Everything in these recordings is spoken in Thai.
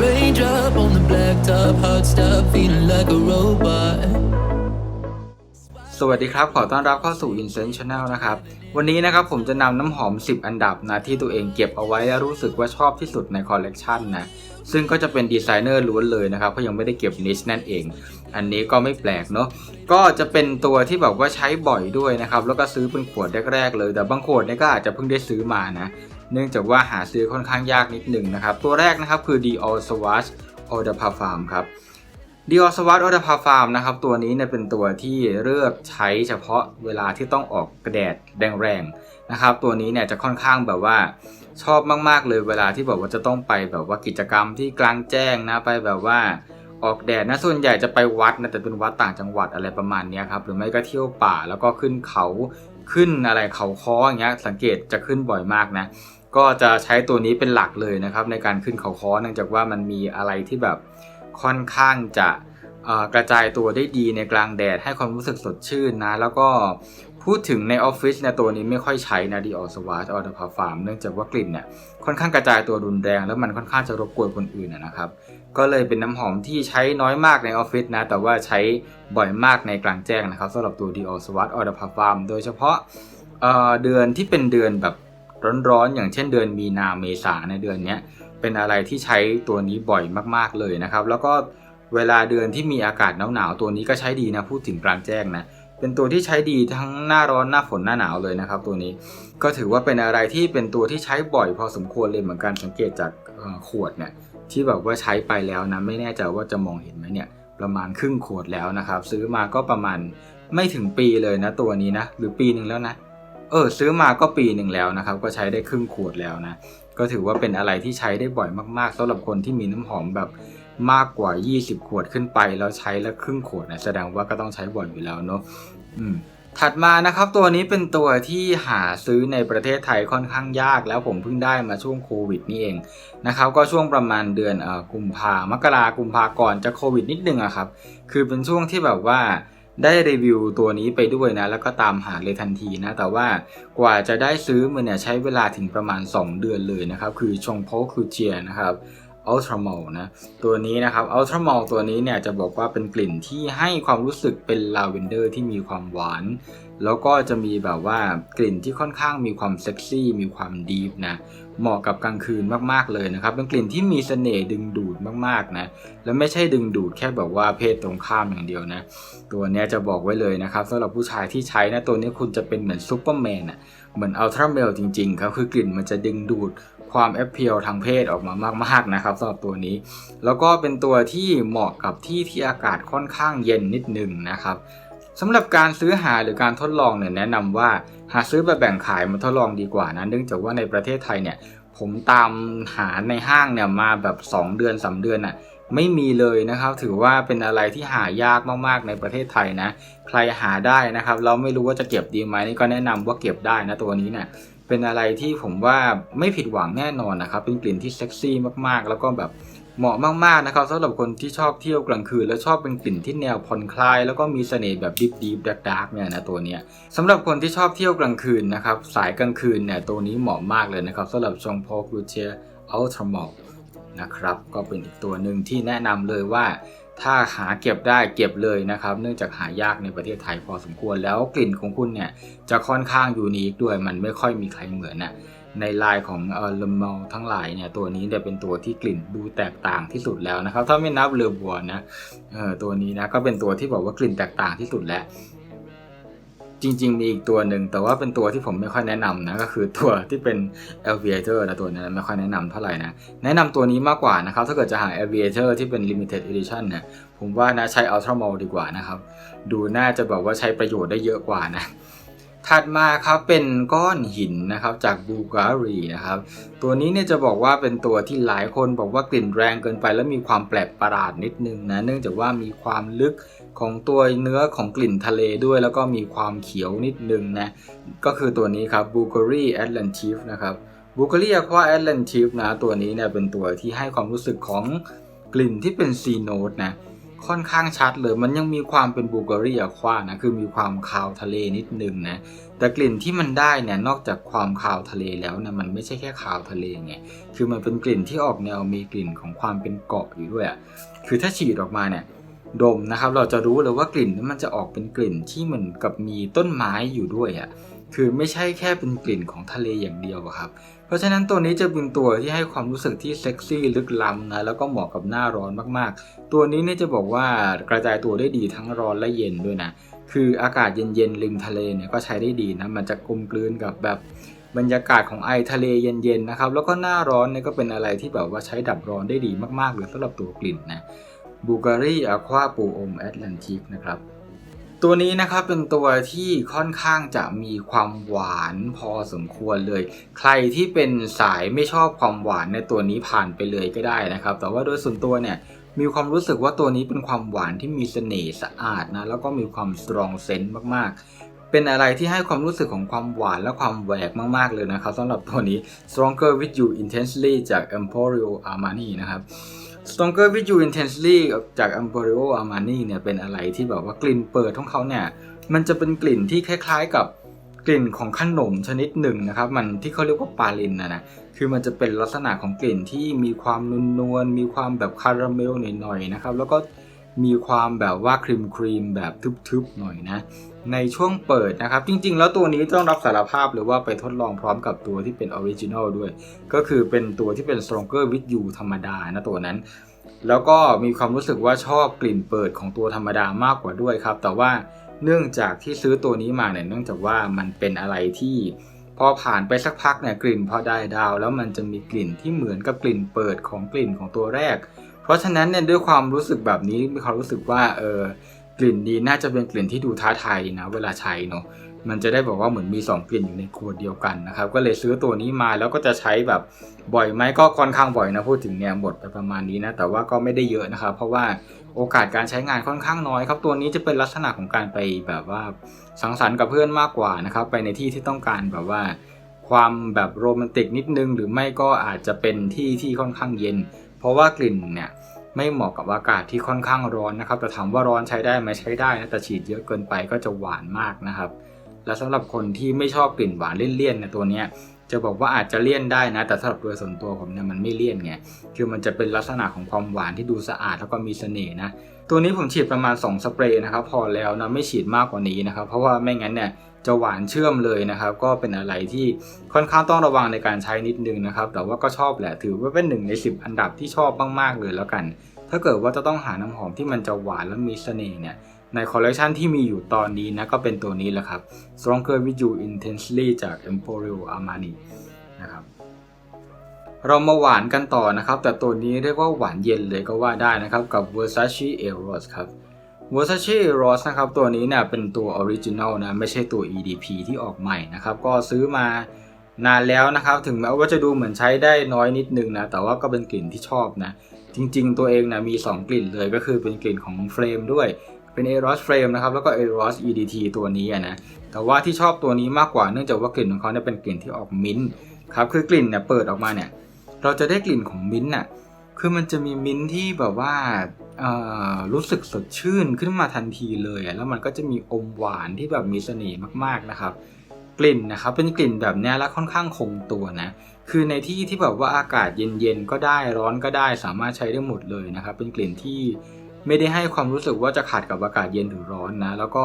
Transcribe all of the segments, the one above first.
Raindrop on the blacktop, hot stuff, feeling like a robot. สวัสดีครับ ขอต้อนรับเข้าสู่ Incense Channel นะครับ วันนี้นะครับผมจะนำน้ำหอม 10 อันดับนะที่ตัวเองเก็บเอาไว้และรู้สึกว่าชอบที่สุดในคอลเลกชันนะ ซึ่งก็จะเป็นดีไซเนอร์ล้วนเลยนะครับเพราะยังไม่ได้เก็บนิชนั่นเอง อันนี้ก็ไม่แปลกเนาะ ก็จะเป็นตัวที่แบบว่าใช้บ่อยด้วยนะครับ แล้วก็ซื้อเป็นขวดแรกๆเลย แต่บางขวดเนี่ยก็อาจจะเพิ่งได้ซื้อมานะ เนื่องจากว่าหาซื้อค่อนข้างยากนิดหนึ่งนะครับ ตัวแรกนะครับคือ Dior Sauvage Eau de Parfum ครับดิออสวัตออเดพาฟาร์มนะครับตัวนี้เนี่ยเป็นตัวที่เลือกใช้เฉพาะเวลาที่ต้องออกกระแดดแรงๆนะครับตัวนี้เนี่ยจะค่อนข้างแบบว่าชอบมากๆเลยเวลาที่แบบว่าจะต้องไปแบบว่ากิจกรรมที่กลางแจ้งนะไปแบบว่าออกแดดนะส่วนใหญ่จะไปวัดนะแต่เป็นวัดต่างจังหวัดอะไรประมาณนี้ครับหรือไม่ก็เที่ยวป่าแล้วก็ขึ้นเขาขึ้นอะไรเขาค้ออย่างเงี้ยสังเกตจะขึ้นบ่อยมากนะ ก็จะใช้ตัวนี้เป็นหลักเลยนะครับ ในการขึ้นเขาค้อเนื่องจากว่ามันมีอะไรที่แบบค่อนข้างจะกระจายตัวได้ดีในกลางแดดให้ความรู้สึกสดชื่นนะ แล้วก็พูดถึงในออฟฟิศเนี่ยตัวนี้ไม่ค่อยใช้นะดีออสวาร์ออเดอร์พาฟาร์มเนื่องจากว่ากลิ่นเนี่ยค่อนข้างกระจายตัวรุนแรง แล้วมันค่อนข้างจะรบกวนคนอื่นนะครับ ก็เลยเป็นน้ำหอมที่ใช้น้อยมากในออฟฟิศนะ แต่ว่าใช้บ่อยมากในกลางแจ้งนะครับสำหรับตัวดีออสวาร์ออเดอร์พาฟาร์มโดยเฉพาะเดือนที่เป็นเดือนแบบ ร้อนๆอย่างเช่นเดือนมีนาเมษาในเดือนนี้เป็นอะไรที่ใช้ตัวนี้บ่อยมากๆเลยนะครับ แล้วก็เวลาเดือนที่มีอากาศหนาวๆตัวนี้ก็ใช้ดีนะพูดถึงกลางแจ้งนะเป็นตัวที่ใช้ดีทั้งหน้าร้อนหน้าฝนหน้าหนาวเลยนะครับ ตัวนี้ก็ถือว่าเป็นอะไรที่เป็นตัวที่ใช้บ่อยพอสมควรเลยเหมือนกันสังเกตจากขวดเนี่ยที่แบบว่าใช้ไปแล้วนะไม่แน่ใจว่าจะมองเห็นไหมเนี่ยประมาณครึ่งขวดแล้วนะครับ ซื้อมาก็ประมาณไม่ถึงปีเลยนะตัวนี้นะหรือปีหนึ่งแล้วนะ เออซื้อมาก็ปีหนึ่งแล้วนะครับ ก็ใช้ได้ครึ่งขวดแล้วนะ ก็ถือว่าเป็นอะไรที่ใช้ได้บ่อยมากๆสำหรับคนที่มีน้ำหอมแบบมากกว่า 20 ขวดขึ้นไป แล้วใช้แล้วครึ่งขวดนะแสดงว่าก็ต้องใช้บ่อยอยู่แล้วเนาะอืมถัดมานะครับตัวนี้เป็นตัวที่หาซื้อในประเทศไทยค่อนข้างยาก แล้วผมเพิ่งได้มาช่วงโควิดนี่เองนะครับก็ช่วงประมาณเดือนเอ่อกุมภามกรากุมภาก่อนจะโควิดนิดนึงอะครับคือเป็นช่วงที่แบบว่า ได้รีวิวตัวนี้ไปด้วยนะ แล้วก็ตามหาเลยทันทีนะ แต่ว่ากว่าจะได้ซื้อมันเนี่ยใช้เวลาถึงประมาณ 2 เดือนเลยนะครับ คือชงโพคูเจียนะครับอัลตรามอลนะตัวนี้นะครับอัลตรามอลตัวนี้เนี่ยจะบอกว่าเป็นกลิ่นที่ให้ความรู้สึกเป็นลาเวนเดอร์ที่มีความหวาน แล้วก็จะมีแบบว่ากลิ่นที่ค่อนข้างมีความเซ็กซี่มีความดีฟนะ เหมาะกับกลางคืนมากๆเลยนะครับเป็นกลิ่นที่มีเสน่ห์ดึงดูดมากๆนะและไม่ใช่ดึงดูดแค่แบบว่าเพศตรงข้ามอย่างเดียวนะตัวนี้จะบอกไว้เลยนะครับสำหรับผู้ชายที่ใช้นะตัวนี้คุณจะเป็นเหมือนซูเปอร์แมนอะเหมือนอัลตร้าเมลจริงๆครับคือกลิ่นมันจะดึงดูดความแอปเพียลทางเพศออกมามากๆนะครับสำหรับตัวนี้ แล้วก็เป็นตัวที่เหมาะกับที่ที่อากาศค่อนข้างเย็นนิดนึงนะครับ สำหรับการซื้อหาหรือการทดลองเนี่ยแนะนำว่าหาซื้อแบบแบ่งขายมาทดลองดีกว่านะเนื่องจากว่าในประเทศไทยเนี่ยผมตามหาในห้างเนี่ยมาแบบ 2 เดือน3เดือนน่ะไม่มีเลยนะครับถือว่าเป็นอะไรที่หายากมากๆในประเทศไทยนะ ใครหาได้นะครับเราไม่รู้ว่าจะเก็บดีไหมนี่ก็แนะนำว่าเก็บได้นะตัวนี้เนี่ยเป็นอะไรที่ผมว่าไม่ผิดหวังแน่นอนนะครับเป็นกลิ่นที่เซ็กซี่มากๆ แล้วก็แบบ เหมาะมากๆนะครับสำหรับคนที่ชอบเที่ยวกลางคืน แล้วชอบเป็นกลิ่นที่แนวผ่อนคลาย แล้วก็มีเสน่ห์แบบดิบดิบดักดักเนี่ยนะตัวเนี้ยสำหรับคนที่ชอบเที่ยวกลางคืนนะครับสายกลางคืนเนี่ยตัวนี้เหมาะมากเลยนะครับสำหรับชองพอครูเชียอัลตร้ามอลนะครับก็เป็นอีกตัวหนึ่งที่แนะนำเลยว่า ถ้าหาเก็บได้เก็บเลยนะครับ เนื่องจากหายากในประเทศไทยพอสมควรแล้วกลิ่นของคุณเนี่ยจะค่อนข้างยูนิคด้วยมันไม่ค่อยมีใครเหมือนน่ะ ในลายของเออลมอลทั้งหลายเนี่ยตัวนี้เนี่ยเป็นตัวที่กลิ่นดูแตกต่างที่สุดแล้วนะครับ ถ้าไม่นับเลอบัวนะเออตัวนี้นะก็เป็นตัวที่บอกว่ากลิ่นแตกต่างที่สุดแล้วจริงๆ มีอีกตัวหนึ่งแต่ว่าเป็นตัวที่ผมไม่ค่อยแนะนำนะก็คือตัวที่เป็น Aviator นะตัวนั้นไม่ค่อยแนะนำเท่าไหร่นะ แนะนำตัวนี้มากกว่านะครับ ถ้าเกิดจะหา Aviator ที่เป็น Limited Edition เนี่ยผมว่านะใช้ Ultra Mall ดีกว่านะครับ ดูน่าจะบอกว่าใช้ประโยชน์ได้เยอะกว่านะ ถัดมาครับเป็นก้อนหินนะครับจากบูการีนะครับตัวนี้เนี่ยจะบอกว่าเป็นตัวที่หลายคนบอกว่ากลิ่นแรงเกินไป แล้วมีความแปลกประหลาดนิดนึงนะเนื่องจากว่ามีความลึกของตัวเนื้อของกลิ่นทะเลด้วย แล้วก็มีความเขียวนิดนึงนะก็คือตัวนี้ครับบูการีแอตแลนติฟนะครับบูการีอะควาแอตแลนติฟนะตัวนี้เนี่ยเป็นตัวที่ให้ความรู้สึกของกลิ่นที่เป็นซีโนตนะ ค่อนข้างชัดเลย มันยังมีความเป็นบูเกอรี่อะควานะ คือมีความคาวทะเลนิดนึงนะ แต่กลิ่นที่มันได้เนี่ย นอกจากความคาวทะเลแล้วเนี่ย มันไม่ใช่แค่คาวทะเลไง คือมันเป็นกลิ่นที่ออกแนวมีกลิ่นของความเป็นเกาะอยู่ด้วยอะคือถ้าฉีดออกมาเนี่ยดมนะครับ เราจะรู้เลยว่ากลิ่นนั้นมันจะออกเป็นกลิ่นที่เหมือนกับมีต้นไม้อยู่ด้วยอะ คือไม่ใช่แค่เป็นกลิ่นของทะเลอย่างเดียวครับ เพราะฉะนั้นตัวนี้จะเป็นตัวที่ให้ความรู้สึกที่เซ็กซี่ลึกล้ำนะแล้วก็เหมาะกับหน้าร้อนมากๆ ตัวนี้เนี่ยจะบอกว่ากระจายตัวได้ดีทั้งร้อนและเย็นด้วยนะ คืออากาศเย็นๆริมทะเลเนี่ยก็ใช้ได้ดีนะมันจะกลมกลืนกับแบบบรรยากาศของไอทะเลเย็นๆนะครับแล้วก็หน้าร้อนเนี่ยก็เป็นอะไรที่แบบว่าใช้ดับร้อนได้ดีมากๆเลยสำหรับตัวกลิ่นนะบูการีอะควาปูอมแอตแลนติกนะครับ ตัวนี้นะครับเป็นตัวที่ค่อนข้างจะมีความหวานพอสมควรเลย ใครที่เป็นสายไม่ชอบความหวานในตัวนี้ผ่านไปเลยก็ได้นะครับ แต่ว่าโดยส่วนตัวเนี่ยมีความรู้สึกว่าตัวนี้เป็นความหวานที่มีเสน่ห์สะอาดนะแล้วก็มีความสตรองเซนต์มากๆ เป็นอะไรที่ให้ความรู้สึกของความหวานและความแหวกมากๆเลยนะครับสำหรับตัวนี้ Stronger with You Intensely จาก Emporio Armani นะครับ Stronger with You Intensely จาก Emporio Armani เนี่ยเป็นอะไรที่แบบว่ากลิ่นเปิดของเขาเนี่ย มันจะเป็นกลิ่นที่คล้ายๆกับกลิ่นของขนมชนิดหนึ่งนะครับ มันที่เขาเรียกว่าปาลินนะนะคือมันจะเป็นลักษณะของกลิ่นที่มีความนวลๆมีความแบบคาราเมลหน่อยๆนะครับ แล้วก็มีความแบบว่าครีมครีมแบบทึบๆหน่อยนะ ในช่วงเปิดนะครับ จริง ๆ แล้วตัวนี้ต้องรับสารภาพเลยว่าไปทดลองพร้อมกับตัวที่เป็นออริจินอลด้วย ก็คือเป็นตัวที่เป็น Stronger with You ธรรมดานะตัวนั้น แล้วก็มีความรู้สึกว่าชอบกลิ่นเปิดของตัวธรรมดามากกว่าด้วยครับ แต่ว่าเนื่องจากที่ซื้อตัวนี้มาเนี่ยเนื่องจากว่ามันเป็นอะไรที่พอผ่านไปสักพักเนี่ยกลิ่นพอได้ดาว แล้วมันจะมีกลิ่นที่เหมือนกับกลิ่นเปิดของกลิ่นของตัวแรก เพราะฉะนั้นเนี่ยด้วยความรู้สึกแบบนี้มีความรู้สึกว่าเออ กลิ่นนี้น่าจะเป็นกลิ่นที่ดูท้าทายนะเวลาใช้เนาะมันจะได้บอกว่าเหมือนมี 2 กลิ่นอยู่ในขวดเดียวกันนะครับ ก็เลยซื้อตัวนี้มาแล้วก็จะใช้แบบบ่อยไหมก็ค่อนข้างบ่อยนะพูดถึงเนี่ยหมดไปประมาณนี้นะแต่ว่าก็ไม่ได้เยอะนะครับ เพราะว่าโอกาสการใช้งานค่อนข้างน้อยครับ ตัวนี้จะเป็นลักษณะของการไปแบบว่าสังสรรค์กับเพื่อนมากกว่านะครับ ไปในที่ที่ต้องการแบบว่า ความแบบโรแมนติกนิดนึง หรือไม่ก็อาจจะเป็นที่ที่ค่อนข้างเย็น เพราะว่ากลิ่นเนี่ย ไม่เหมาะกับอากาศที่ค่อนข้างร้อนนะครับ แต่ถามว่าร้อนใช้ได้ไหมใช้ได้นะแต่ฉีดเยอะเกินไปก็จะหวานมากนะครับ และสำหรับคนที่ไม่ชอบกลิ่นหวานเลี่ยนๆในตัวเนี้ยจะบอกว่าอาจจะเลี่ยนได้นะ แต่สำหรับโดยส่วนตัวผมเนี่ยมันไม่เลี่ยนไงคือมันจะเป็นลักษณะของความหวานที่ดูสะอาดแล้วก็มีเสน่ห์นะตัวนี้ผมฉีดประมาณ 2 สเปรย์นะครับพอแล้วนะไม่ฉีดมากกว่านี้นะครับเพราะว่าไม่งั้นเนี่ย จะหวานเชื่อมเลยนะครับ ก็เป็นอะไรที่ค่อนข้างต้องระวังในการใช้นิดนึงนะครับ แต่ว่าก็ชอบแหละถือว่าเป็นหนึ่งใน 10 อันดับที่ชอบมากๆเลยแล้วกัน ถ้าเกิดว่าจะต้องหาน้ำหอมที่มันจะหวานและมีเสน่ห์เนี่ยในคอลเลกชันที่มีอยู่ตอนนี้นะก็เป็นตัวนี้แหละครับ Stronger with You Intensely จาก Emporio Armani นะครับเรามาหวานกันต่อนะครับ แต่ตัวนี้เรียกว่าหวานเย็นเลยก็ว่าได้นะครับ กับ Versace Eros ครับ Versace Eros นะครับ ตัวนี้เนี่ยเป็นตัวออริจินัลนะ ไม่ใช่ตัว EDP ที่ออกใหม่นะครับ ก็ซื้อมานานแล้วนะครับ ถึงแม้ว่าจะดูเหมือนใช้ได้น้อยนิดนึงนะ แต่ว่าก็เป็นกลิ่นที่ชอบนะ จริงๆ ตัวเองนะมี 2 กลิ่นเลยก็คือเป็นกลิ่นของเฟรมด้วย เป็น Eros Frame นะครับ แล้วก็ Eros EDT ตัวนี้นะ แต่ว่าที่ชอบตัวนี้มากกว่าเนื่องจากว่ากลิ่นของเขาเนี่ยเป็นกลิ่นที่ออกมิ้นท์ครับ คือกลิ่นเนี่ยเปิดออกมาเนี่ย เราจะได้กลิ่นของมิ้นท์น่ะ คือมันจะมีมิ้นท์ที่แบบว่า รู้สึกสดชื่นขึ้นมาทันทีเลย แล้วมันก็จะมีอมหวานที่แบบมีเสน่ห์มากๆนะครับ กลิ่นนะครับเป็นกลิ่นแบบเนี้ยแล้วค่อนข้างคงตัวนะคือในที่ที่แบบว่าอากาศเย็นๆก็ได้ร้อนก็ได้สามารถใช้ได้หมดเลยนะครับ เป็นกลิ่นที่ไม่ได้ให้ความรู้สึกว่าจะขัดกับอากาศเย็นหรือร้อนนะ แล้วก็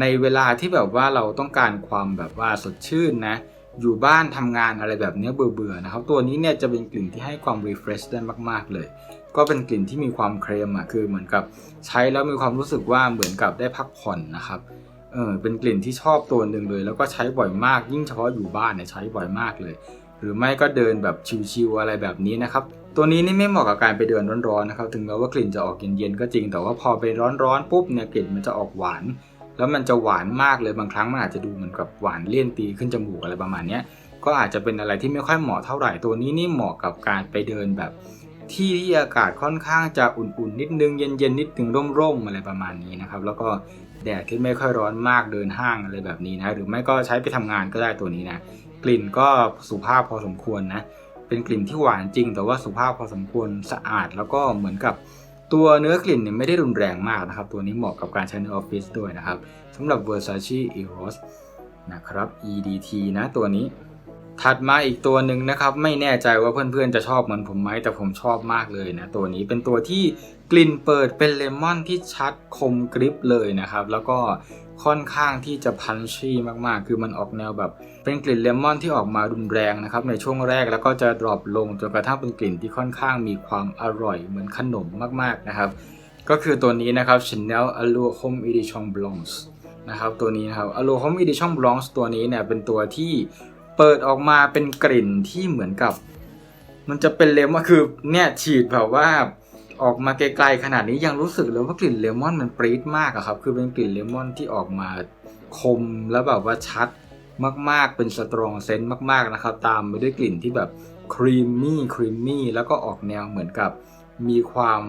ในเวลาที่แบบว่าเราต้องการความแบบว่าสดชื่นนะ อยู่บ้านทำงานอะไรแบบเนี้ยเบื่อๆนะครับ ตัวนี้เนี่ยจะเป็นกลิ่นที่ให้ความ refresh ได้มากๆเลย ก็เป็นกลิ่นที่มีความเครมอะคือเหมือนกับใช้แล้วมีความรู้สึกว่าเหมือนกับได้พักผ่อนนะครับเออเป็นกลิ่นที่ชอบตัวหนึ่งเลย แล้วก็ใช้บ่อยมากยิ่งเฉพาะอยู่บ้านเนี่ยใช้บ่อยมากเลย หรือไม่ก็เดินแบบชิวๆอะไรแบบนี้นะครับตัวนี้นี่ไม่เหมาะกับการไปเดินร้อนๆนะครับถึงแม้ว่ากลิ่นจะออกเย็นๆก็จริง แต่ว่าพอไปร้อนๆปุ๊บเนี่ยกลิ่นมันจะออกหวาน แล้วมันจะหวานมากเลยบางครั้งมันอาจจะดูเหมือนกับหวานเลี่ยนตีขึ้นจมูกอะไรประมาณนี้ก็อาจจะเป็นอะไรที่ไม่ค่อยเหมาะเท่าไหร่ตัวนี้นี่เหมาะกับการไปเดินแบบ ที่ที่อากาศค่อนข้างจะอุ่นๆนิดนึงเย็นๆนิดนึงร่มๆอะไรประมาณนี้นะครับ แล้วก็แดดที่ไม่ค่อยร้อนมากเดินห้างอะไรแบบนี้นะหรือไม่ก็ใช้ไปทำงานก็ได้ตัวนี้นะกลิ่นก็สุภาพพอสมควรนะเป็นกลิ่นที่หวานจริง แต่ว่าสุภาพพอสมควรสะอาด แล้วก็เหมือนกับตัวเนื้อกลิ่นเนี่ยไม่ได้รุนแรงมากนะครับ ตัวนี้เหมาะกับการใช้ในออฟฟิศด้วยนะครับสำหรับ Versace Eros นะครับ EDT นะตัวนี้ ถัดมาอีกตัวหนึ่งนะครับ ไม่แน่ใจว่าเพื่อนๆจะชอบเหมือนผมไหมแต่ผมชอบมากเลยนะ ตัวนี้เป็นตัวที่กลิ่นเปิดเป็นเลมอนที่ชัดคมกริบเลยนะครับ แล้วก็ค่อนข้างที่จะพันชี่มากๆ คือมันออกแนวแบบ เป็นกลิ่นเลมอนที่ออกมารุนแรงนะครับ ในช่วงแรกแล้วก็จะดรอปลงจนกระทั่งเป็นกลิ่นที่ค่อนข้างมีความอร่อยเหมือนขนมมากๆนะครับ ก็คือตัวนี้นะครับ Chanel Allure Home Edition Blanc นะครับตัวนี้นะครับ Allure Home Edition Blanc ตัวนี้เนี่ยเป็นตัวที่ เปิดออกมาเป็นกลิ่นที่เหมือนกับ มันจะเป็นเลมอนคือเนี่ยฉีดแบบว่าออกมาไกลๆขนาดนี้ยังรู้สึกเลยว่ากลิ่นเลมอนมันปรี๊ดมากอะครับ คือเป็นกลิ่นเลมอนที่ออกมาคมแล้วแบบว่าชัดมากๆ เป็นสตรองเซนต์มากๆนะครับ ตามไปด้วยกลิ่นที่แบบครีมมี่ครีมมี่แล้วก็ออกแนวเหมือนกับมีความ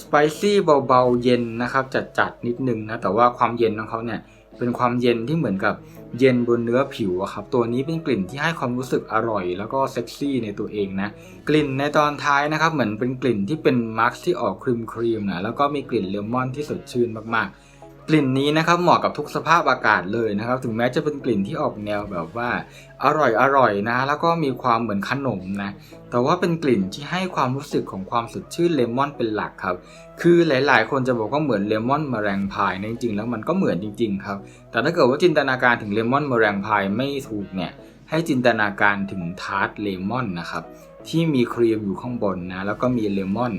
สไปซี่เบาๆเย็นนะครับจัดๆนิดนึงนะแต่ว่าความเย็นของเขาเนี่ยเป็นความเย็นที่เหมือนกับ เย็นบนเนื้อผิวครับตัวนี้เป็นกลิ่นที่ให้ความรู้สึกอร่อย แล้วก็เซ็กซี่ในตัวเองนะกลิ่นในตอนท้ายนะครับเหมือนเป็นกลิ่นที่เป็นมาร์คที่ออกครีมครีมนะแล้วก็มีกลิ่นเลมอนที่สดชื่นมากๆ กลิ่นนี้นะครับเหมาะกับทุกสภาพอากาศเลยนะครับ ถึงแม้จะเป็นกลิ่นที่ออกแนวแบบว่าอร่อยอร่อยนะ แล้วก็มีความเหมือนขนมนะ แต่ว่าเป็นกลิ่นที่ให้ความรู้สึกของความสดชื่นเลมอนเป็นหลักครับ คือหลายๆ คนจะบอกว่าเหมือนเลมอนมแมลงพายนะจริงๆ แล้วมันก็เหมือนจริงๆครับ แต่ถ้าเกิดว่าจินตนาการถึงเลมอนมแมลงพายไม่ถูกเนี่ย ให้จินตนาการถึงทาร์ตเลมอนนะครับที่มีครีมอยู่ข้างบนนะ แล้วก็มีเลมอน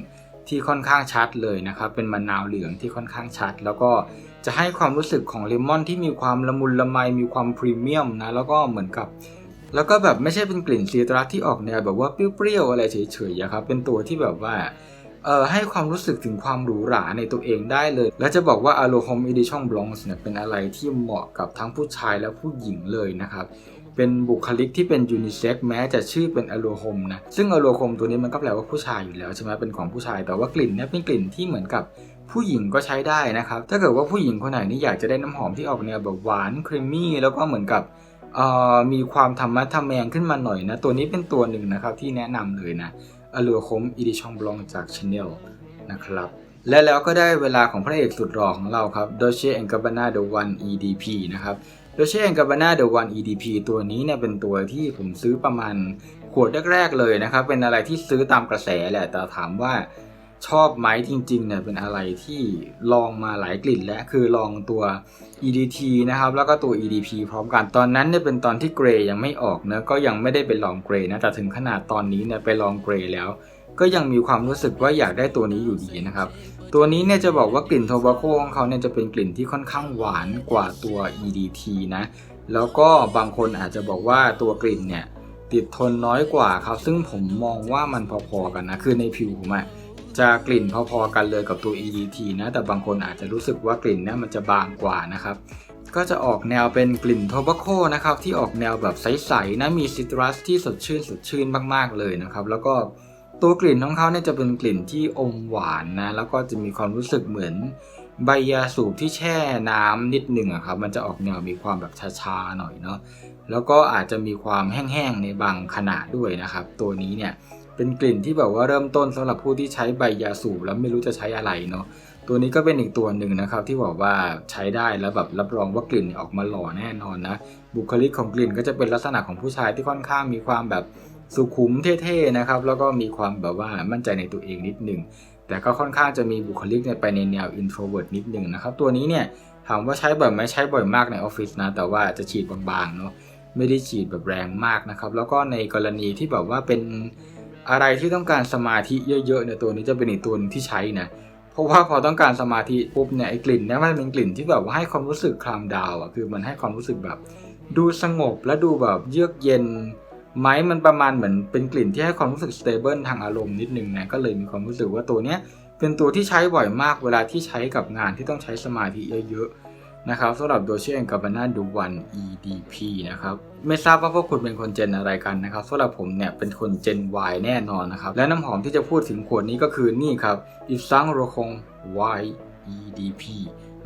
ที่ค่อนข้างชัดเลยนะครับ เป็นมะนาวเหลืองที่ค่อนข้างชัด แล้วก็ จะให้ความรู้สึกของเลมอนที่มีความละมุนละไมมีความพรีเมียมนะแล้วก็เหมือนกับ แล้วก็แบบไม่ใช่เป็นกลิ่นซีตรัสที่ออกแนวแบบว่าเปรี้ยวๆอะไรเฉยๆอะครับเป็นตัวที่แบบว่าเอ่อให้ความรู้สึกถึงความหรูหราในตัวเองได้เลย และจะบอกว่า a l o h o m Edition Blanche เนี่ยเป็นอะไรที่เหมาะกับทั้งผู้ชายและผู้หญิงเลยนะครับ เป็นบุคลิกที่เป็นยูนิเซ็กแม้จะชื่อเป็น a l o h o m นะ ซึ่ง a l o h o m ตัวนี้มันก็แปลว่าผู้ชายอยู่แล้วใช่ไหมเป็นของผู้ชาย แต่ว่ากลิ่นเนี่ยเป็นกลิ่นที่เหมือนกับ ผู้หญิงก็ใช้ได้นะครับ ถ้าเกิดว่าผู้หญิงคนไหนนี่อยากจะได้น้ำหอมที่ออกแนวแบบหวานครีมมี่แล้วก็เหมือนกับมีความธรรมะทะแมงขึ้นมาหน่อยนะ ตัวนี้เป็นตัวหนึ่งนะครับที่แนะนำเลยนะ a l o h o m Edition Blanche จาก Chanel นะครับ และแล้วก็ได้เวลาของพระเอกสุดหล่อของเราครับ Dolce Gabbana The One EDP นะครับ Dolce Gabbana The One EDP ตัวนี้เนี่ยเป็นตัวที่ผมซื้อประมาณขวดแรกๆเลยนะครับ เป็นอะไรที่ซื้อตามกระแสแหละแต่ถามว่า ชอบไหมจริงๆเนี่ยเป็นอะไรที่ลองมาหลายกลิ่นแล้วคือลองตัว EDT นะครับ แล้วก็ตัว EDP พร้อมกันตอนนั้นเนี่ยเป็นตอนที่เกรย์ยังไม่ออกนะก็ยังไม่ได้ไปลองเกรย์นะแต่ถึงขนาดตอนนี้เนี่ยไปลองเกรย์แล้ว ก็ยังมีความรู้สึกว่าอยากได้ตัวนี้อยู่ดีนะครับ ตัวนี้เนี่ยจะบอกว่ากลิ่นโทบาโคของเขาเนี่ยจะเป็นกลิ่นที่ค่อนข้างหวานกว่าตัว EDT นะแล้วก็บางคนอาจจะบอกว่าตัวกลิ่นเนี่ยติดทนน้อยกว่าครับ ซึ่งผมมองว่ามันพอๆกันนะคือในผิวผมอะ จะกลิ่นพอๆกันเลยกับตัว EDT นะ แต่บางคนอาจจะรู้สึกว่ากลิ่นเนี่ยมันจะบางกว่านะครับ ก็จะออกแนวเป็นกลิ่นโทบาโคนะครับ ที่ออกแนวแบบใสๆนะ มีซิตรัสที่สดชื่นสดชื่นมากๆเลยนะครับ แล้วก็ตัวกลิ่นของเขาเนี่ยจะเป็นกลิ่นที่อมหวานนะ แล้วก็จะมีความรู้สึกเหมือนใบยาสูบที่แช่น้ำนิดหนึ่งอะครับ มันจะออกแนวมีความแบบชาๆหน่อยเนาะ แล้วก็อาจจะมีความแห้งๆในบางขณะด้วยนะครับ ตัวนี้เนี่ย เป็นกลิ่นที่แบบว่าเริ่มต้นสำหรับผู้ที่ใช้ใบยาสูบแล้วไม่รู้จะใช้อะไรเนาะตัวนี้ก็เป็นอีกตัวหนึ่งนะครับที่บอกว่าใช้ได้แล้วแบบรับรองว่ากลิ่นออกมาหล่อแน่นอนนะ บุคลิกของกลิ่นก็จะเป็นลักษณะของผู้ชายที่ค่อนข้างมีความแบบสุขุมเท่ๆนะครับ แล้วก็มีความแบบว่ามั่นใจในตัวเองนิดหนึ่งแต่ก็ค่อนข้างจะมีบุคลิกเนี่ยไปในแนว introvert นิดหนึ่งนะครับตัวนี้เนี่ยถามว่าใช้บ่อยไหมใช้บ่อยมากในออฟฟิศนะแต่ว่าจะฉีดบางๆเนาะไม่ได้ฉีดแบบแรงมากนะครับ แล้วก็ในกรณีที่แบบว่าเป็น อะไรที่ต้องการสมาธิเยอะๆเนี่ยตัวนี้จะเป็นอีกตัวหนึงที่ใช้นะเพราะว่าพอต้องการสมาธิปุ๊บเนี่ยไอ้กลิ่นเนี่ยมันเป็นกลิ่นที่แบบว่าให้ความรู้สึกคลามดาวอะคือมันให้ความรู้สึกแบบ ดูสงบและดูแบบเยือกเย็นไม้มันประมาณเหมือนเป็นกลิ่นที่ให้ความรู้สึกสเตเบิลทางอารมณ์นิดนึงนะก็เลยมีความรู้สึกว่าตัวเนี้ยเป็นตัวที่ใช้บ่อยมากเวลาที่ใช้กับงานที่ต้องใช้สมาธิเยอะๆ นะครับสำหรับ Dolce Gabbana The One EDP นะครับไม่ทราบว่าพวกคุณเป็นคนเจนอะไรกันนะครับสำหรับผมเนี่ยเป็นคนเจน Y แน่นอนนะครับ และน้ำหอมที่จะพูดถึงขวดนี้ก็คือนี่ครับ i s a n g r o k o n Y EDP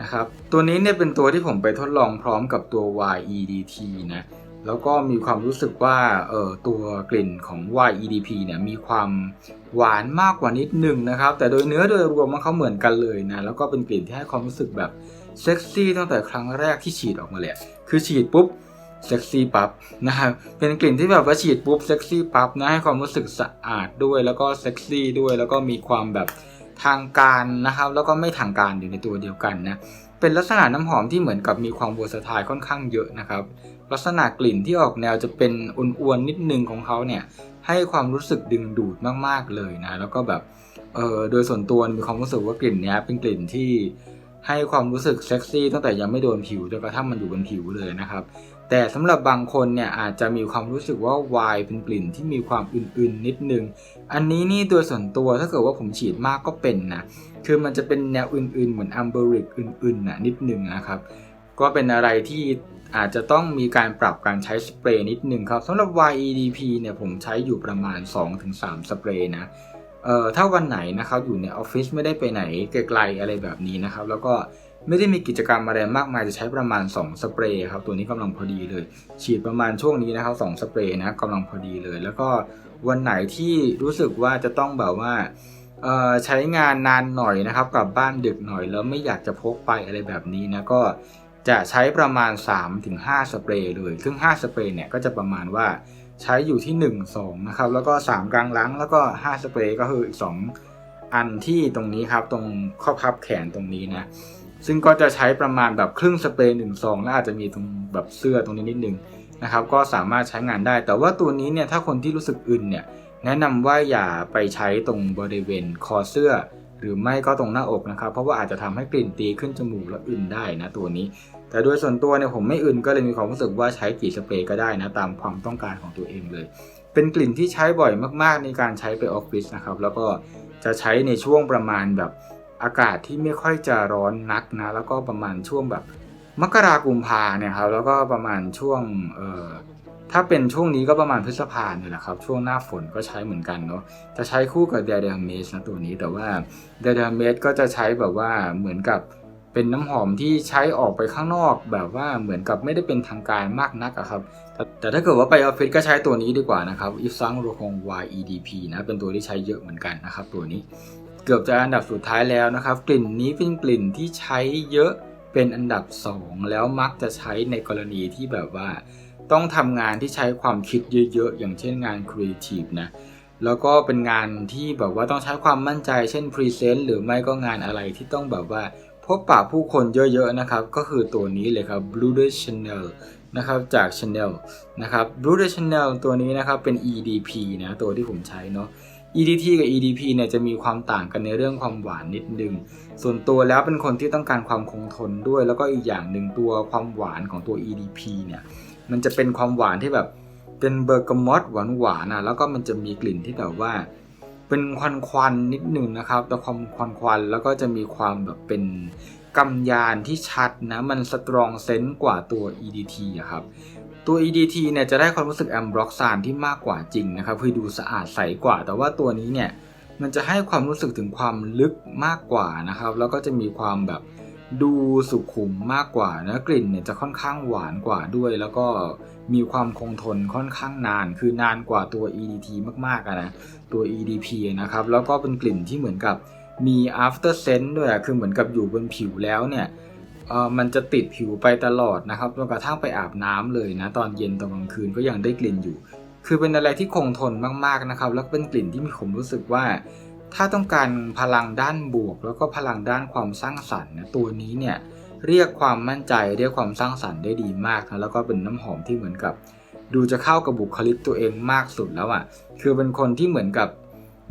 นะครับตัวนี้เนี่ยเป็นตัวที่ผมไปทดลองพร้อมกับตัว YEDT นะแล้วก็มีความรู้สึกว่าเออตัวกลิ่นของ YEDP เนี่ยมีความหวานมากกว่านิดนึงนะครับ แต่โดยเนื้อโดยรวมมันเขาเหมือนกันเลยนะแล้วก็เป็นกลิ่นที่ให้ความรู้สึกแบบ เซ็กซี่ตั้งแต่ครั้งแรกที่ฉีดออกมาเลยคือฉีดปุ๊บเซ็กซี่ปั๊บนะครับเป็นกลิ่นที่แบบว่าฉีดปุ๊บเซ็กซี่ปั๊บนะให้ความรู้สึกสะอาดด้วยแล้วก็เซ็กซี่ด้วยแล้วก็มีความแบบทางการนะครับ แล้วก็ไม่ทางการอยู่ในตัวเดียวกันนะเป็นลักษณะน้ำหอมที่เหมือนกับมีความเวสไทล์ค่อนข้างเยอะนะครับ ลักษณะกลิ่นที่ออกแนวจะเป็นอ้วนๆนิดนึงของเขาเนี่ยให้ความรู้สึกดึงดูดมากๆเลยนะแล้วก็แบบเออโดยส่วนตัวมีความรู้สึกว่ากลิ่นเนี้ยเป็นกลิ่นที่ ให้ความรู้สึกเซ็กซี่ตั้งแต่ยังไม่โดนผิวจนกระทั่งมันอยู่บนผิวเลยนะครับ แต่สำหรับบางคนเนี่ยอาจจะมีความรู้สึกว่าวายเป็นกลิ่นที่มีความอื่นๆนิดนึง อันนี้นี่โดยส่วนตัวถ้าเกิดว่าผมฉีดมากก็เป็นนะ คือมันจะเป็นแนวอื่นๆ เหมือนอัมเบริกอื่นๆนะนิดนึงนะครับ ก็เป็นอะไรที่อาจจะต้องมีการปรับการใช้สเปรย์นิดนึงครับสำหรับ YEDP เนี่ยผมใช้อยู่ประมาณ 2-3 สเปรย์นะ เอ่อถ้าวันไหนนะครับอยู่ในออฟฟิศไม่ได้ไปไหนไกลๆอะไรแบบนี้นะครับ แล้วก็ไม่ได้มีกิจกรรมอะไรมากมายจะใช้ประมาณ 2 สเปรย์ครับตัวนี้กำลังพอดีเลย ฉีดประมาณช่วงนี้นะครับ2สเปรย์นะกำลังพอดีเลย แล้วก็วันไหนที่รู้สึกว่าจะต้องแบบว่าเอ่อใช้งานนานหน่อยนะครับกลับบ้านดึกหน่อยแล้วไม่อยากจะพกไปอะไรแบบนี้นะก็จะใช้ประมาณ 3-5 สเปรย์เลย ซึ่ง 5 สเปรย์เนี่ยก็จะประมาณว่า ใช้อยู่ที่ 1 2 นะครับ แล้วก็ 3 กลางหลังแล้วก็ 5 สเปรย์ก็คืออีก 2 อันที่ตรงนี้ครับ ตรงข้อพับแขนตรงนี้นะ ซึ่งก็จะใช้ประมาณแบบครึ่งสเปรย์หนึ่งซองแล้วอาจจะมีตรงแบบเสื้อตรงนี้นิดนึงนะครับ ก็สามารถใช้งานได้ แต่ว่าตัวนี้เนี่ยถ้าคนที่รู้สึกอึนเนี่ยแนะนำว่าอย่าไปใช้ตรงบริเวณคอเสื้อ หรือไม่ก็ตรงหน้าอกนะครับ เพราะว่าอาจจะทำให้กลิ่นตีขึ้นจมูกแล้วอึนได้นะตัวนี้ แต่โดยส่วนตัวเนี่ยผมไม่อึนก็เลยมีความรู้สึกว่าใช้กี่สเปรย์ก็ได้นะตามความต้องการของตัวเองเลย เป็นกลิ่นที่ใช้บ่อยมากๆ ในการใช้ไปออฟฟิศนะครับ แล้วก็จะใช้ในช่วงประมาณแบบอากาศที่ไม่ค่อยจะร้อนนักนะแล้วก็ประมาณช่วงแบบมกรากุมภาเนี่ยครับแล้วก็ประมาณช่วงเอ่อถ้าเป็นช่วงนี้ก็ประมาณพฤษภาเนี่ยแหละครับช่วงหน้าฝนก็ใช้เหมือนกันเนาะจะใช้คู่กับเด d ด r เมสนะตัวนี้แต่ว่าเด d ด r เมสก็จะใช้แบบว่าเหมือนกับ เป็นน้ำหอมที่ใช้ออกไปข้างนอก แบบว่าเหมือนกับไม่ได้เป็นทางการมากนักอะครับแต่แต่ถ้าเกิดว่าไปออฟฟิศก็ใช้ตัวนี้ดีกว่านะครับ i f s a n g r o k o n YEDP นะเป็นตัวที่ใช้เยอะเหมือนกันนะครับตัวนี้เกือบจะอันดับสุดท้ายแล้วนะครับ กลิ่นนี้เป็นกลิ่นที่ใช้เยอะเป็นอันดับ 2 แล้วมักจะใช้ในกรณีที่แบบว่า ต้องทำงานที่ใช้ความคิดเยอะๆ อย่างเช่นงานครีเอทีฟนะแล้วก็เป็นงานที่แบบว่าต้องใช้ความมั่นใจ เช่นพรีเซนต์หรือไม่ก็งานอะไรที่ต้องแบบว่า พบปะผู้คนเยอะๆนะครับ ก็คือตัวนี้เลยครับ Blue de Chanel นะครับจาก Chanel นะครับ Blue de Chanel ตัวนี้นะครับเป็น EDP นะตัวที่ผมใช้เนาะ EDT กับ EDP เนี่ยจะมีความต่างกันในเรื่องความหวานนิดนึง ส่วนตัวแล้วเป็นคนที่ต้องการความคงทนด้วย แล้วก็อีกอย่างหนึ่งตัวความหวานของตัว EDP เนี่ยมันจะเป็นความหวานที่แบบเป็นเบอร์กามอตหวานหวานะแล้วก็มันจะมีกลิ่นที่แบบว่า เป็นควันควันๆนิดหนึ่งนะครับ แต่ความควันควันๆแล้วก็จะมีความแบบเป็นกำยานที่ชัดนะ มันสตรองเซนต์กว่าตัว EDT อะครับ ตัว EDT เนี่ยจะได้ความรู้สึกแอมบล็อกซานที่มากกว่าจริงนะครับ คือดูสะอาดใสกว่า แต่ว่าตัวนี้เนี่ยมันจะให้ความรู้สึกถึงความลึกมากกว่านะครับ แล้วก็จะมีความแบบ ดูสุขุมมากกว่านะกลิ่นเนี่ยจะค่อนข้างหวานกว่าด้วย แล้วก็มีความคงทนค่อนข้างนาน คือนานกว่าตัว EDT มากๆนะตัว EDP นะครับแล้วก็เป็นกลิ่นที่เหมือนกับมี after scent ด้วยคือเหมือนกับอยู่บนผิวแล้วเนี่ยเออมันจะติดผิวไปตลอดนะครับจนกระทั่งไปอาบน้ำเลยนะตอนเย็นตอนกลางคืนก็ยังได้กลิ่นอยู่ คือเป็นอะไรที่คงทนมากๆนะครับ แล้วเป็นกลิ่นที่มีผมรู้สึกว่า ถ้าต้องการพลังด้านบวก แล้วก็พลังด้านความสร้างสรรค์นะตัวนี้เนี่ยเรียกความมั่นใจเรียกความสร้างสรรค์ได้ดีมากนะแล้วก็เป็นน้ำหอมที่เหมือนกับ ดูจะเข้ากับบุคลิกตัวเองมากสุดแล้วอะ่ะคือเป็นคนที่เหมือนกับ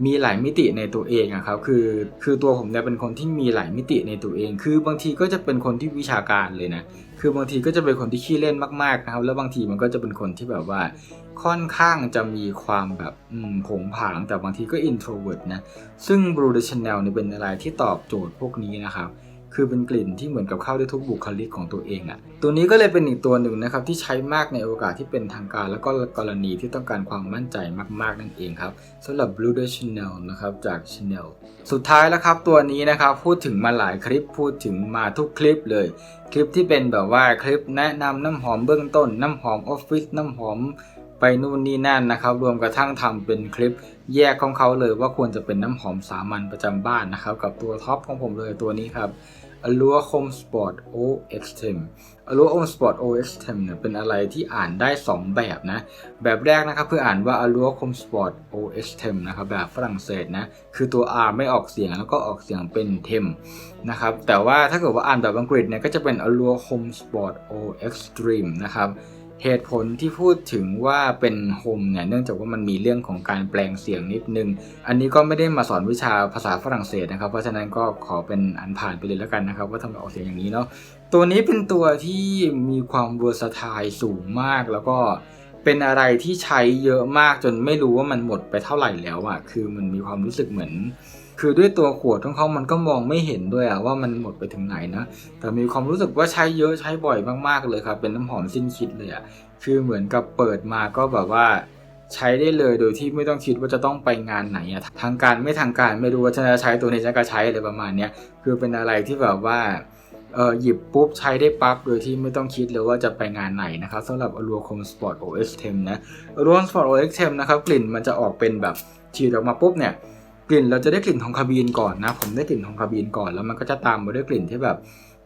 มีหลายมิติในตัวเองอะครับคือคือตัวผมเนี่ยเป็นคนที่มีหลายมิติในตัวเอง คือบางทีก็จะเป็นคนที่วิชาการเลยนะคือบางทีก็จะเป็นคนที่ขี้เล่นมากๆนะครับ แล้วบางทีมันก็จะเป็นคนที่แบบว่า ค่อนข้างจะมีความแบบผงผางแต่บางทีก็อินโทรเวิร์ดนะซึ่งบรูเดชแนลเนี่ยเป็นอะไรที่ตอบโจทย์พวกนี้นะครับ คือเป็นกลิ่นที่เหมือนกับเข้าได้ทุกบุคลิกของตัวเองอะ่ะ ตัวนี้ก็เลยเป็นอีกตัวหนึ่งนะครับที่ใช้มากในโอกาสที่เป็นทางการ แล้วก็กรณีที่ต้องการความมั่นใจมากๆนั่นเองครับสำหรับ Blue de Chanel นะครับจาก Chanel สุดท้ายแล้วครับตัวนี้นะครับพูดถึงมาหลายคลิปพูดถึงมาทุกคลิปเลย คลิปที่เป็นแบบว่าคลิปแนะนำน้ำหอมเบื้องต้น น้ำหอมออฟฟิศน้ำหอมไปนู่นนี่นั่นนะครับ รวมกระทั่งทำเป็นคลิปแยกของเขาเลยว่าควรจะเป็นน้ำหอมสามัญประจำบ้านนะครับ กับตัวท็อปของผมเลยตัวนี้ครับ Allure Home Sport OX10 Allure Home Sport OX10 เนี่ยเป็นอะไรที่อ่านได้ 2 แบบนะ แบบแรกนะครับเพื่ออ่านว่า Allure Home Sport OX10 นะครับแบบฝรั่งเศสนะ คือตัว R ไม่ออกเสียงแล้วก็ออกเสียงเป็นเทมนะครับ แต่ว่าถ้าเกิดว่าอ่านแบบอังกฤษเนี่ยก็จะเป็น Allure Home Sport OX-Treme นะครับ เหตุผลที่พูดถึงว่าเป็นโฮมเนี่ยเนื่องจากว่ามันมีเรื่องของการแปลงเสียงนิดนึง อันนี้ก็ไม่ได้มาสอนวิชาภาษาฝรั่งเศสนะครับ เพราะฉะนั้นก็ขอเป็นอันผ่านไปเลยแล้วกันนะครับ ว่าทำไมออกเสียงอย่างนี้เนาะตัวนี้เป็นตัวที่มีความเวอร์สไทล์สูงมากแล้วก็ เป็นอะไรที่ใช้เยอะมากจนไม่รู้ว่ามันหมดไปเท่าไหร่แล้วอะคือมันมีความรู้สึกเหมือน คือด้วยตัวขวดของเขามันก็มองไม่เห็นด้วยอะว่ามันหมดไปถึงไหนนะ แต่มีความรู้สึกว่าใช้เยอะใช้บ่อยมากๆเลยครับ เป็นน้ำหอมสิ้นคิดเลยอะคือเหมือนกับเปิดมาก็แบบว่าใช้ได้เลยโดยที่ไม่ต้องคิดว่าจะต้องไปงานไหนอะทางการไม่ทางการไม่รู้ว่าจะใช้ตัวนี้จะก็ใช้อะไรประมาณเนี้ยคือเป็นอะไรที่แบบว่า หยิบปุ๊บใช้ได้ปั๊บโดยที่ไม่ต้องคิดเลยว่าจะไปงานไหนนะครับสำหรับ Allure Home Sport OS 10นะ Allure Home Sport OS 10นะครับกลิ่นมันจะออกเป็นแบบฉีดออกมาปุ๊บเนี่ยกลิ่นเราจะได้กลิ่นทองคาบีนก่อนนะ ผมได้กลิ่นทองคาบีนก่อน แล้วมันก็จะตามมาด้วยกลิ่นที่แบบ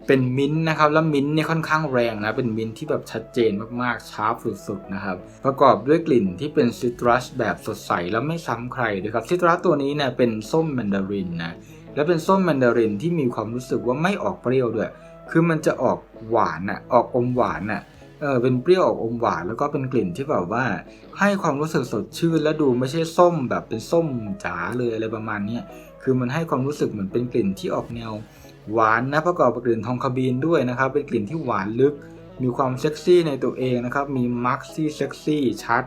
เป็นมิ้นท์นะครับ แล้วมิ้นท์เนี่ยค่อนข้างแรงนะ เป็นมิ้นท์ที่แบบชัดเจนมากๆ ชาร์ปสุดๆนะครับ ประกอบด้วยกลิ่นที่เป็นซิตรัสแบบสดใส แล้วไม่ซ้ำใครด้วยครับ ซิตรัสตัวนี้เนี่ยเป็นส้มแมนดารินนะ และเป็นส้มแมนดารินที่มีความรู้สึกว่าไม่ออกเปรี้ยวด้วย คือมันจะออกหวานอะออกอมหวานอะเออเป็นเปรี้ยวออกอมหวานแล้วก็เป็นกลิ่นที่แบบว่า ให้ความรู้สึกสดชื่นและดูไม่ใช่ส้มแบบเป็นส้มจ๋าเลยอะไรประมาณนี้คือมันให้ความรู้สึกเหมือนเป็นกลิ่นที่ออกแนวหวานนะประกอบกับกลิ่นทองคาบีนด้วยนะครับ เป็นกลิ่นที่หวานลึก มีความเซ็กซี่ในตัวเองนะครับ มีมาร์คซี่เซ็กซี่ชัด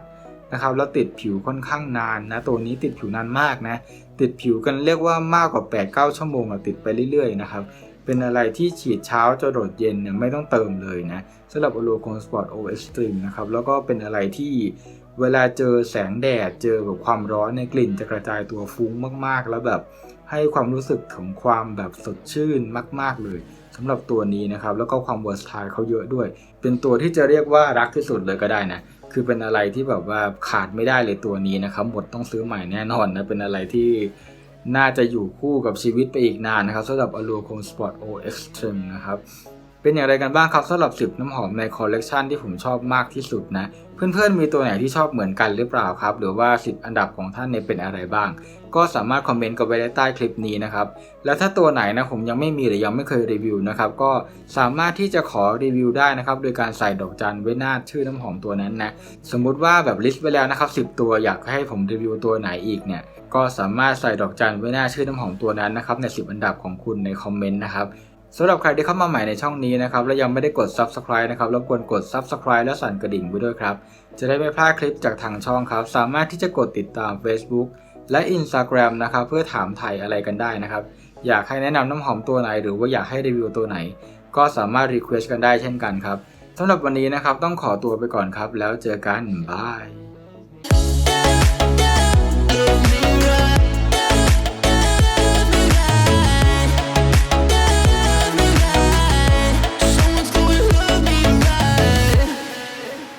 นะครับ แล้วติดผิวค่อนข้างนานนะ ตัวนี้ติดผิวนานมากนะ ติดผิวกันเรียกว่ามากกว่า 8-9 ชั่วโมงติดไปเรื่อยๆนะครับเป็นอะไรที่ฉีดเช้าจะรดเย็นเนี่ยไม่ต้องเติมเลยนะสำหรับ o l o c o n Sport O Extreme นะครับแล้วก็เป็นอะไรที่เวลาเจอแสงแดดเจอแบบความร้อนในกลิ่นจะกระจายตัวฟุ้งมากๆ แล้วแบบให้ความรู้สึกของความแบบสดชื่นมาก ๆเลยสำหรับตัวนี้นะครับแล้วก็ความเวอร์สไตล์เขาเยอะด้วย เป็นตัวที่จะเรียกว่ารักที่สุดเลยก็ได้นะ คือเป็นอะไรที่แบบว่าขาดไม่ได้เลยตัวนี้นะครับ หมดต้องซื้อใหม่แน่นอนนะ เป็นอะไรที่น่าจะอยู่คู่กับชีวิตไปอีกนานนะครับสำหรับ Allure Home Sport O Extreme นะครับ เป็นอย่างไรกันบ้างครับสำหรับ 10 น้ำหอมในคอลเลกชันที่ผมชอบมากที่สุดนะ เพื่อนๆมีตัวไหนที่ชอบเหมือนกันหรือเปล่าครับ หรือว่า 10 อันดับของท่านเนี่ยเป็นอะไรบ้าง ก็สามารถคอมเมนต์กันไว้ได้ใต้คลิปนี้นะครับ แล้วถ้าตัวไหนนะผมยังไม่มีหรือยังไม่เคยรีวิวนะครับ ก็สามารถที่จะขอรีวิวได้นะครับ โดยการใส่ดอกจันไว้หน้าชื่อน้ำหอมตัวนั้นนะ สมมุติว่าแบบลิสต์ไว้แล้วนะครับ10 ตัวอยากให้ผมรีวิวตัวไหนอีกเนี่ย ก็สามารถใส่ดอกจันไว้หน้าชื่อน้ำหอมตัวนั้นนะครับใน 10 อันดับของคุณในคอมเมนต์นะครับสำหรับใครที่เข้ามาใหม่ในช่องนี้นะครับและยังไม่ได้กด Subscribe นะครับรบกวนกด Subscribe และสั่นกระดิ่งไว้ด้วยครับ จะได้ไม่พลาดคลิปจากทางช่องครับ สามารถที่จะกดติดตาม Facebook และ Instagram นะครับเพื่อถามไถ่อะไรกันได้นะครับ อยากให้แนะนำน้ำหอมตัวไหน หรือว่าอยากให้รีวิวตัวไหน ก็สามารถรีเควสกันได้เช่นกันครับสำหรับวันนี้นะครับต้องขอตัวไปก่อนครับ แล้วเจอกันบาย